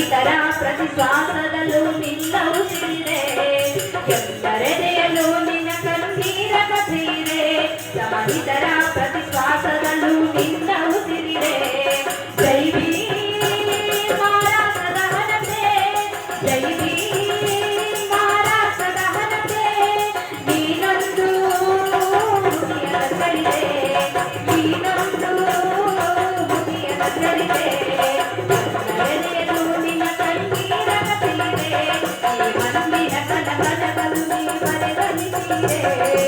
ಇತರ ಪ್ರತಿಶ್ವಾಸದಲ್ಲೂ ನಿನ್ನವು ತಿಳಿದೆ ಕೆಂಪರೆದೆಯಲ್ಲೂ ನಿನ್ನ ಕಣ್ಣೀರ ಕಥೀರೆ ಸಮ ಇತರ ಪ್ರತಿಶ್ವಾಸದಲ್ಲೂ கல்வி பரவனிக்கிறே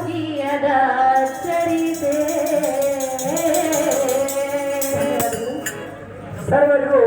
ಸರ್ವರಿಗೂ